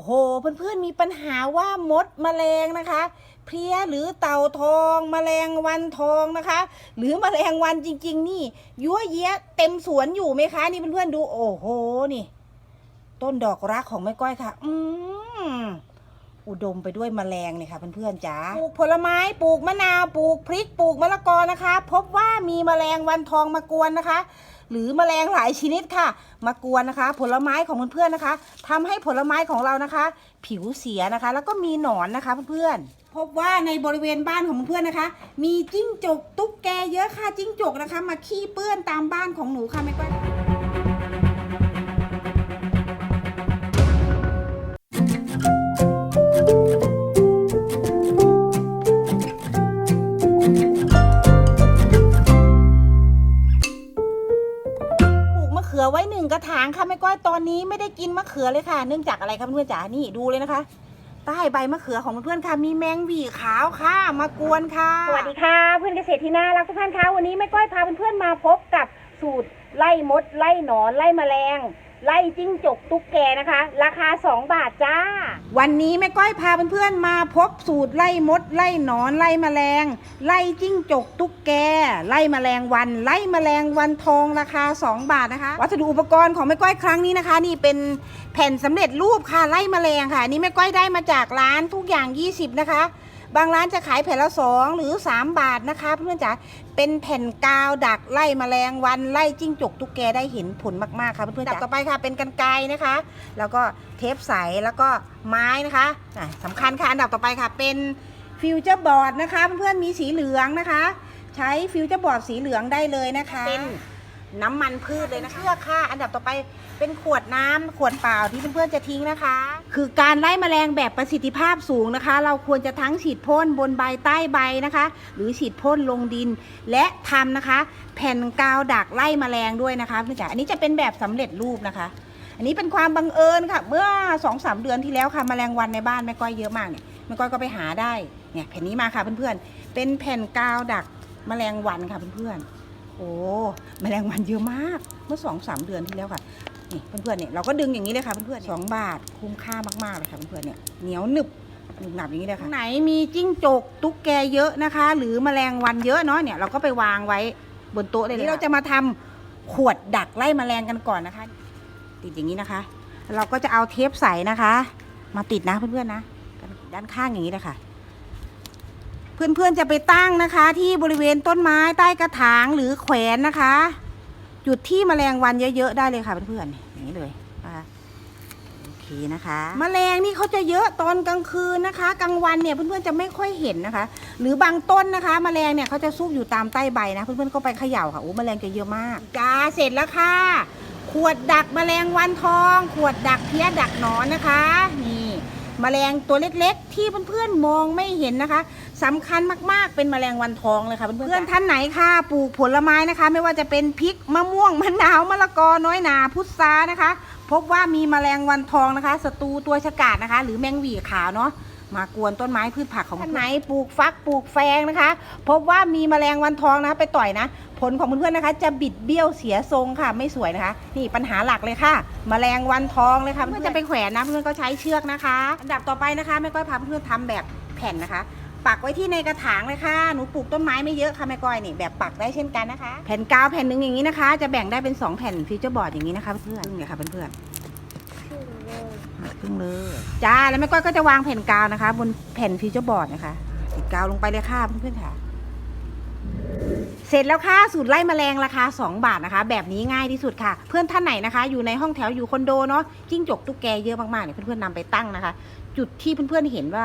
โห เพื่อนๆมีปัญหาว่ามดแมลงนะคะ เพลี้ยหรือเต่าทองแมลงวันทองนะคะ หรือแมลงวันจริง ๆ นี่ยั่วเยะเต็มสวนอยู่ไหมคะ นี่เพื่อนๆดูโอ้โหนี่ ต้นดอกรักของแม่ก้อยค่ะ อืม อุดมไปด้วยแมลงเลยค่ะเพื่อนๆจ๋าปลูกผลไม้ปลูกมะนาวปลูกพริกปลูกมะละกอนะคะ พบว่ามีแมลงวันทองมากวนนะคะ หรือแมลงหลายชนิดค่ะ มากวนนะคะ ผลไม้ของเพื่อนๆนะคะทำให้ผลไม้ของเรานะคะ ผิวเสียนะคะ แล้วก็มีหนอนนะคะเพื่อนๆพบว่าในบริเวณบ้านของเพื่อนๆนะคะ มีจิ้งจกตุ๊กแกเยอะค่ะจิ้งจกนะคะ มาขี้เปื้อนตามบ้านของหนูค่ะแม่ก้อย ไว้หนึ่งกระถางค่ะแม่ก้อยตอนนี้ไม่ได้กินมะเขือเลยค่ะ เนื่องจากอะไรครับเพื่อนจ๋านี่ดูเลยนะคะ ใต้ใบมะเขือของเพื่อนค่ะมีแมงหวีขาวค่ะมากวนค่ะ สวัสดีค่ะเพื่อนเกษตรที่น่ารักทุกท่านคะวันนี้แม่ก้อยพาเพื่อนๆมาพบกับสูตรไล่มดไล่หนอนไล่แมลง ไล่จิ้งจกตุ๊กแกนะคะ ราคา 2 บาทจ้า วันนี้แม่ก้อยพาเพื่อนๆมาพบสูตรไล่มด ไล่หนอนไล่แมลง ไล่จิ้งจกตุ๊กแก ไล่แมลงวัน ไล่แมลงวันทองราคา 2 บาทนะคะ วัสดุอุปกรณ์ของแม่ก้อยครั้งนี้นะคะ นี่เป็นแผ่นสำเร็จรูปค่ะไล่แมลงค่ะนนี่แม่ก้อยได้มาจากร้านทุกอย่าง 20 นะคะ บางร้านจะขายแผ่นละ2หรือ3บาทนะคะเพื่อนๆจ๋าเป็นแผ่นกาวดักไล่แมลงวันไล่จิ้งจกตุ๊กแกได้เห็นผลมากๆค่ะเพื่อนๆจ๋าต่อไปค่ะเป็นกันไกนะคะ แล้วก็เทปใสแล้วก็ไม้นะคะอะสำคัญค่ะอันดับต่อไปค่ะ เป็นฟิวเจอร์บอร์ดนะคะเพื่อนๆมีสีเหลืองนะคะ ใช้ฟิวเจอร์บอร์ดสีเหลืองได้เลยนะคะเป็น น้ำมันพืชเลยนะคะเชือค่ะอันดับต่อไปเป็นขวดน้ำขวดเปล่าที่เพื่อนๆจะทิ้งนะคะ คือการไล่แมลงแบบประสิทธิภาพสูงนะคะ เราควรจะทั้งฉีดพ่นบนใบใต้ใบนะคะ หรือฉีดพ่นลงดิน และทำนะคะ แผ่นกาวดักไล่แมลงด้วยนะคะเพื่อนจ๋าอันนี้จะเป็นแบบสำเร็จรูปนะคะ อันนี้เป็นความบังเอิญค่ะ เมื่อ2องสาเดือนที่แล้วค่ะแมลงวันในบ้านแม่ก้อยเยอะมากเนี่ยแม่ก้อยก็ไปหาได้เนี่ยแผ่นนี้มาค่ะเพื่อนๆเป็นแผ่นกาวดักแมลงวันค่ะเพื่อนๆ แมลงวันเยอะมากเมื่อ2อสเดือนที่แล้วค่ะนี่เพื่อนๆเนี่ยเราก็ดึงอย่างนี้เลยค่ะเพื่อนๆสองบาทคุ้มค่ามากๆเลยค่ะเพื่อนๆเนี่ยเหนียวหนึบหนึบหนับอย่างนี้เลยค่ะไหนมีจิ้งจกตุ๊กแกเยอะนะคะ หรือแมลงวันเยอะเนาะเนี่ยเราก็ไปวางไว้บนโต๊ะเลยนี่เราจะมาทำขวดดักไล่แมลงกันก่อนนะคะ ติดอย่างนี้นะคะ เราก็จะเอาเทปใสนะคะ มาติดนะเพื่อนๆนะด้านข้างอย่างนี้เลยค่ะ เพื่อนๆจะไปตั้งนะคะ ที่บริเวณต้นไม้ใต้กระถางหรือแขวนนะคะ จุดที่แมลงวันเยอะๆได้เลยค่ะเพื่อนๆอย่างนี้เลยนะคะโอเคนะคะแมลงนี่เขาจะเยอะตอนกลางคืนนะคะ กลางวันเนี่ยเพื่อนๆจะไม่ค่อยเห็นนะคะ หรือบางต้นนะคะแมลงเนี่ยเขาจะซุกอยู่ตามใต้ใบนะเพื่อนๆก็ไปเขย่าค่ะโอ้แมลงจะเยอะมากจ้าเสร็จแล้วค่ะ ขวดดักแมลงวันทอง ขวดดักเพี้ยดักหนอนนะคะนี่แมลงตัวเล็กๆ ที่เพื่อนๆมองไม่เห็นนะคะ สำคัญมากๆ เป็นแมลงวันทองเลยค่ะเพื่อนๆท่านไหนค่ะปลูกผลไม้นะคะ ไม่ว่าจะเป็นพริกมะม่วงมะนาวมะละกอน้อยหนาพุทรานะคะ พบว่ามีแมลงวันทองนะคะศัตรูตัวฉกาจนะคะ หรือแมงหวีขาวเนาะมากวนต้นไม้พืชผักของท่านไหนปลูกฟักปลูกแฟงนะคะ พบว่ามีแมลงวันทองนะคะไปต่อยนะ ผลของเพื่อนๆนะคะ จะบิดเบี้ยวเสียทรงค่ะ ไม่สวยนะคะ นี่ปัญหาหลักเลยค่ะ แมลงวันทองเลยค่ะเพื่อนๆจะไปแขวนนะเพื่อนๆก็ใช้เชือกนะคะ อันดับต่อไปนะคะแม่ก้อยพาเพื่อนๆทำแบบแผ่นนะคะ ปักไว้ที่ในกระถางเลยค่ะ หนูปลูกต้นไม้ไม่เยอะค่ะแม่ก้อยนี่แบบปักได้เช่นกันนะคะ แผ่นกาวแผ่นหนึ่งอย่างนี้นะคะ จะแบ่งได้เป็นสองแผ่นฟิวเจอร์บอร์ดอย่างนี้นะคะเพื่อนๆเนี่ยค่ะเพื่อนๆครึ่งเลยจ้าแล้วแม่ก้อยก็จะวางแผ่นกาวนะคะ บนแผ่นฟิวเจอร์บอร์ดนะคะติดกาวลงไปเลยค่ะเพื่อนๆค่ะเสร็จแล้วค่ะสูตรไล่แมลงราคา 2 บาทนะคะ แบบนี้ง่ายที่สุดค่ะ เพื่อนท่านไหนนะคะ อยู่ในห้องแถวอยู่คอนโดเนาะจิ้งจกตุ๊กแกเยอะมากๆเนี่ยเพื่อนๆนำไปตั้งนะคะ จุดที่เพื่อนๆเห็นว่า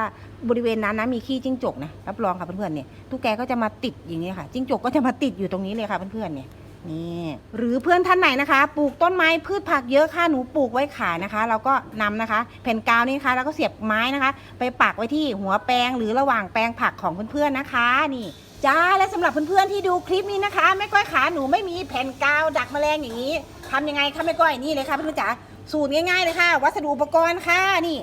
บริเวณนั้นนะมีขี้จิ้งจกนะรับรองค่ะเพื่อนๆเนี่ยตุ๊กแกก็จะมาติดอย่างนี้ค่ะจิ้งจกก็จะมาติดอยู่ตรงนี้เลยค่ะเพื่อนๆเนี่ยนี่หรือเพื่อนท่านไหนนะคะ ปลูกต้นไม้พืชผักเยอะค่ะหนูปลูกไว้ขายนะคะ เราก็นำนะคะ แผ่นกาวนี่นะคะ แล้วก็เสียบไม้นะคะ ไปปักไว้ที่หัวแปลงหรือระหว่างแปลงผักของเพื่อนๆนะคะนี่จ้าและสำหรับเพื่อนๆที่ดูคลิปนี้นะคะแม่ก้อยขาหนูไม่มีแผ่นกาวดักแมลงอย่างนี้ทำยังไงคะแม่ก้อยนี่เลยค่ะเพื่อนๆจ๋าสูตรง่ายๆเลยค่ะ วัสดุอุปกรณ์ค่ะนี่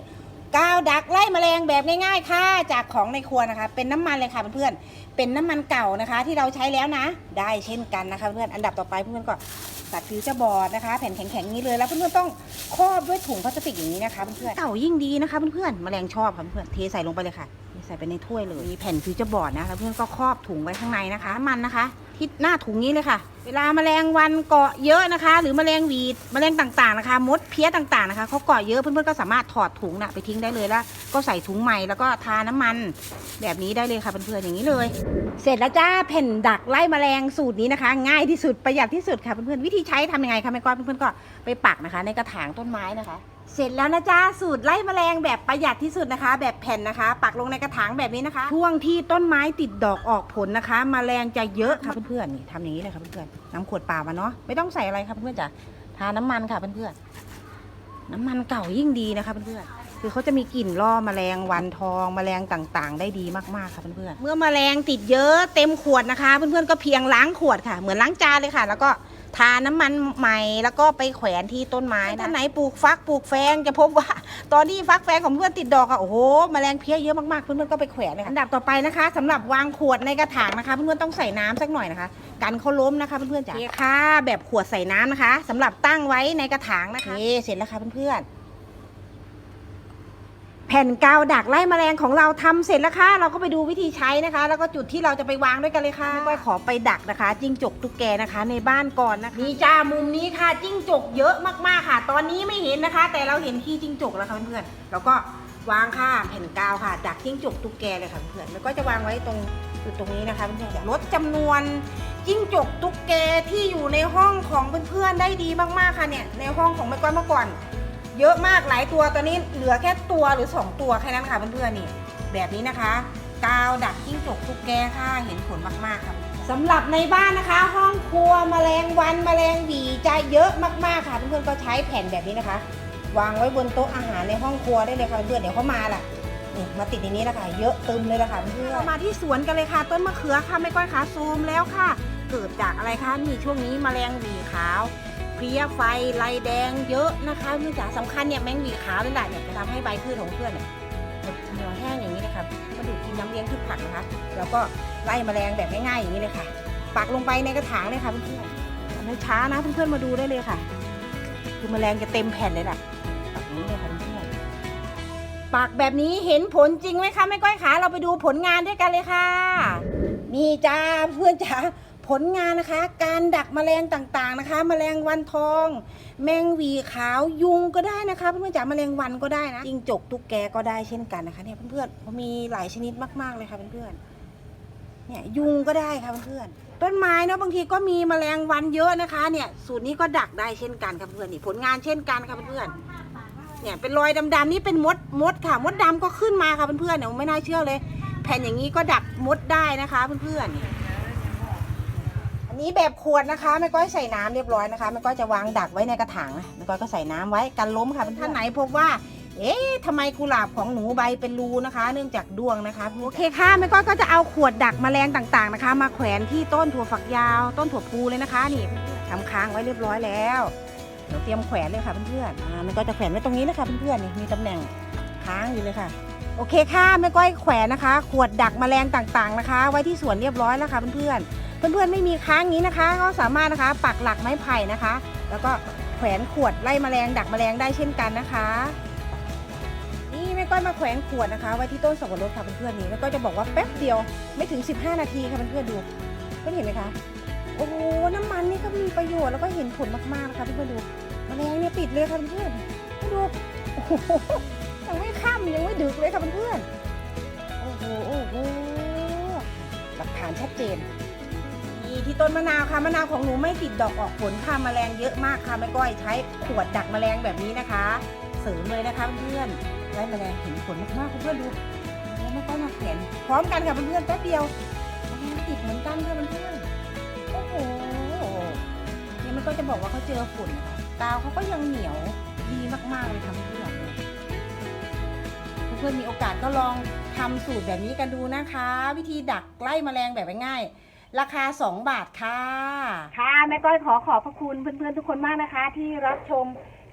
กาวดักไล่แมลงแบบง่ายๆค่ะ จากของในครัวนะคะ เป็นน้ำมันเลยค่ะเพื่อนๆเป็นน้ำมันเก่านะคะ ที่เราใช้แล้วนะ ได้เช่นกันนะคะเพื่อนอันดับต่อไปเพื่อนๆก็ตัดฟิวเจอร์บอร์ดนะคะ แผ่นแข็งๆนี้เลยแล้วเพื่อนๆต้องครอบด้วยถุงพลาสติกอย่างนี้นะคะเพื่อนๆเต่ายิ่งดีนะคะเพื่อนๆแมลงชอบค่ะเพื่อนๆเทใส่ลงไปเลยค่ะใส่ไปในถ้วยเลยมีแผ่นฟิวเจอร์บอร์ดนะคะเพื่อนก็ครอบถุงไว้ข้างในนะคะ มันนะคะ ที่หน้าถุงนี้เลยค่ะ เวลาแมลงวันเกาะเยอะนะคะ หรือแมลงหวีดแมลงต่างๆนะคะ มดเพี้ยต่างๆนะคะเขาเกาะเยอะเพื่อนๆก็สามารถถอดถุงน่ะไปทิ้งได้เลยแล้ว ก็ใส่ถุงใหม่แล้วก็ทาน้ำมันแบบนี้ได้เลยค่ะเพื่อนๆอย่างนี้เลย เสร็จแล้วจ้าแผ่นดักไล่แมลงสูตรนี้นะคะ ง่ายที่สุดประหยัดที่สุดค่ะเพื่อนๆวิธีใช้ทำยังไงคะแม่ก้อยเพื่อนๆก็ไปปักนะคะ ในกระถางต้นไม้นะคะ เสร็จแล้วนะจ้าสูตรไล่แมลงแบบประหยัดที่สุดนะคะ แบบแผ่นนะคะ ปักลงในกระถางแบบนี้นะคะ ช่วงที่ต้นไม้ติดดอกออกผลนะคะแมลงจะเยอะค่ะเพื่อนๆนี่ทำอย่างนี้เลยค่ะเพื่อนๆน้ำขวดเปล่ามาเนาะไม่ต้องใส่อะไรค่ะเพื่อนๆจ้ะทาน้ำมันค่ะเพื่อนๆน้ำมันเก่ายิ่งดีนะคะเพื่อนๆคือเขาจะมีกลิ่นล่อแมลงวันทองแมลงต่างๆ ได้ดีมากๆค่ะเพื่อนๆเมื่อแมลงติดเยอะเต็มขวดนะคะ เพื่อนๆก็เพียงล้างขวดค่ะ เหมือนล้างจานเลยค่ะ แล้วก็ ทาน้ำมันใหม่แล้วก็ไปแขวนที่ต้นไม้นะท่านไหนปลูกฟักปลูกแฟงจะพบว่า ตอนที่ฟักแฟงของเพื่อนติดดอกอะโอ้โหแมลงเพี้ยเยอะมากๆเพื่อนๆก็ไปแขวนเลยค่ะอันดับต่อไปนะคะสำหรับวางขวดในกระถางนะคะ เพื่อนๆต้องใส่น้ำสักหน่อยนะคะกันเขาล้มนะคะเพื่อนๆจ้ะโอเคค่ะ แบบขวดใส่น้ำนะคะสำหรับตั้งไว้ในกระถางนะคะโอเคเสร็จแล้วค่ะเพื่อนๆ แผ่นกาวดักไล่แมลงของเราทำเสร็จแล้วค่ะ เราก็ไปดูวิธีใช้นะคะ แล้วก็จุดที่เราจะไปวางด้วยกันเลยค่ะไม่ก้อยขอไปดักนะคะจิ้งจกตุ๊กแกนะคะ ในบ้านก่อนนะคะนี่จ้ามุมนี้ค่ะจิ้งจกเยอะมากๆค่ะ ตอนนี้ไม่เห็นนะคะ แต่เราเห็นขี้จิ้งจกแล้วค่ะเพื่อนๆแล้วก็วางค่ะแผ่นกาวค่ะดักจิ้งจกตุ๊กแกเลยค่ะเพื่อนๆแล้วก็จะวางไว้ตรงจุดตรงนี้นะคะเพื่อนๆลดจำนวนจิ้งจกตุ๊กแกที่อยู่ในห้องของเพื่อนๆได้ดีมากๆค่ะเนี่ยในห้องของแม่ก้อยเมื่อก่อน เยอะมากหลายตัวตอนนี้เหลือแค่ตัวหรือ 2 ตัวแค่นั้นค่ะเพื่อนๆนี่ แบบนี้นะคะ กาวดักจิ้งจกตุ๊กแกค่ะเห็นผลมากๆครับสำหรับในบ้านนะคะ ห้องครัวแมลงวันแมลงหวีจะเยอะมากๆค่ะเพื่อนๆก็ใช้แผ่นแบบนี้นะคะ วางไว้บนโต๊ะอาหารในห้องครัวได้เลยค่ะเพื่อนๆเดี๋ยวเขามาล่ะนี่มาติดในนี้นะคะเยอะตึมเลยละค่ะเพื่อนๆมาที่สวนกันเลยค่ะ ต้นมะเขือค่ะไม่ก้อยขาซูมแล้วค่ะ เกิดจากอะไรคะนี่ช่วงนี้แมลงหวีขาวเพี้ยไฟลายแดงเยอะนะคะเพื่อนจ๋าสำคัญเนี่ยแมงหวีขาวนี่แหละเนี่ยจะทำให้ใบพืชของเพื่อนเนี่ยเหี่ยวแห้งอย่างนี้นะคะก็ดูดกินน้ำเลี้ยงพืชผักนะคะ แล้วก็ไล่แมลงแบบง่ายๆอย่างนี้เลยค่ะปักลงไปในกระถางเลยค่ะเพื่อนๆทำให้ช้านะเพื่อนๆมาดูได้เลยค่ะ คือแมลงจะเต็มแผ่นเลยแหละปักนี้เลยค่ะเพื่อนๆปักแบบนี้เห็นผลจริงไหมคะแม่ก้อยขาเราไปดูผลงานด้วยกันเลยค่ะนี่จ้าเพื่อนจ๋า ผลงานนะคะ การดักแมลงต่างๆนะคะแมลงวันทอง แมงวีขาวยุงก็ได้นะคะเพื่อนๆจ๋าแมลงวันก็ได้นะจิงจกตุ๊กแกก็ได้เช่นกันนะคะเนี่ยเพื่อนๆมีหลายชนิดมากๆเลยค่ะเพื่อนๆเนี่ยยุงก็ได้ค่ะเพื่อนๆต้นไม้เนาะบางทีก็มีแมลงวันเยอะนะคะ เนี่ยสูตรนี้ก็ดักได้เช่นกันค่ะเพื่อนๆนี่ผลงานเช่นกันค่ะเพื่อนๆเนี่ยเป็นรอยดำๆนี่เป็นมดมดค่ะมดดำก็ขึ้นมาค่ะเพื่อนๆเนี่ยไม่น่าเชื่อเลย แผ่นอย่างนี้ก็ดักมดได้นะคะเพื่อนๆ นนี้แบบขวดนะคะแม่ก้อยใส่น้ำเรียบร้อยนะคะแม่ก้อยจะวางดักไว้ในกระถางนะแม่ก้อยก็ใส่น้ำไว้กันล้มค่ะท่านไหนพบว่า เอ๊ะทำไมกุหลาบของหนูใบเป็นรูนะคะ เนื่องจากดวงนะคะโอเคค่ะแม่ก้อยก็จะเอาขวดดักแมลงต่างๆนะคะ มาแขวนที่ต้นถั่วฝักยาว ต้นถั่วพูเลยนะคะนี่ทำค้างไว้เรียบร้อยแล้วเดี๋ยวเตรียมแขวนเลยค่ะเพื่อนๆอ่าแม่ก้อยจะแขวนไว้ตรงนี้นะคะเพื่อนๆนี่มีตำแหน่งค้างอยู่เลยค่ะโอเคค่ะแม่ก้อยแขวนนะคะ ขวดดักแมลงต่างๆนะคะ ไว้ที่สวนเรียบร้อยแล้วค่ะเพื่อนๆ เพื่อนๆไม่มีค้างนี้นะคะ ก็สามารถนะคะปักหลักไม้ไผ่นะคะ แล้วก็แขวนขวดไล่แมลงดักแมลงได้เช่นกันนะคะ นี่แม่ก้อยมาแขวนขวดนะคะ ไว้ที่ต้นสับปะรดค่ะเพื่อนๆนี่แม่ก้อยจะบอกว่าแป๊บเดียวไม่ถึง 15 นาทีค่ะเพื่อนๆดูเพื่อนเห็นไหมคะโอ้โหน้ำมันนี่ก็มีประโยชน์แล้วก็เห็นผลมากๆนะคะเพื่อนๆดูแมลงเนี่ยติดเลยค่ะเพื่อนๆดูโอ้โหยังไม่ค่ำยังไม่ดึกเลยค่ะเพื่อนๆโอ้โหโอ้โหหลักฐานชัดเจน ที่ต้นมะนาวค่ะมะนาวของหนูไม่ติดดอกออกผลค่ะแมลงเยอะมากค่ะแม่ก้อยใช้ขวดดักแมลงแบบนี้นะคะ เสริมเลยนะคะเพื่อนไล่แมลงเห็นผลมากๆเพื่อนดูแล้วแม่ก้อยมาแขวนพร้อมกันค่ะเพื่อนแป๊บเดียวแมลงติดเหมือนกันค่ะเพื่อนโอ้โหเนี่ยมันก็จะบอกว่าเขาเจอฝุ่นนะคะกาวเขาก็ยังเหนียวดีมากๆเลยค่ะเพื่อนเพื่อนมีโอกาสก็ลองทำสูตรแบบนี้กันดูนะคะ วิธีดักไล่แมลงแบบง่าย ราคา 2 บาทค่ะ ค่ะแม่ก้อยขอขอบพระคุณเพื่อนๆทุกคนมากนะคะ ที่รับชม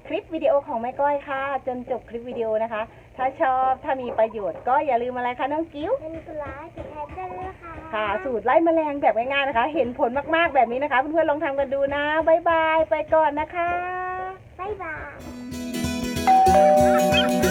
คลิปวิดีโอของแม่ก้อยค่ะ จนจบคลิปวิดีโอนะคะ ถ้าชอบถ้ามีประโยชน์ก็อย่าลืมอะไรคะน้องกิ้วเป็นกุหลาบสีแทนได้เลยนะคะค่ะ สูตรไล่แมลงแบบง่ายๆนะคะ เห็นผลมากๆแบบนี้นะคะ เพื่อนๆลองทำกันดูนะบ๊ายบายไปก่อนนะคะบ๊ายบาย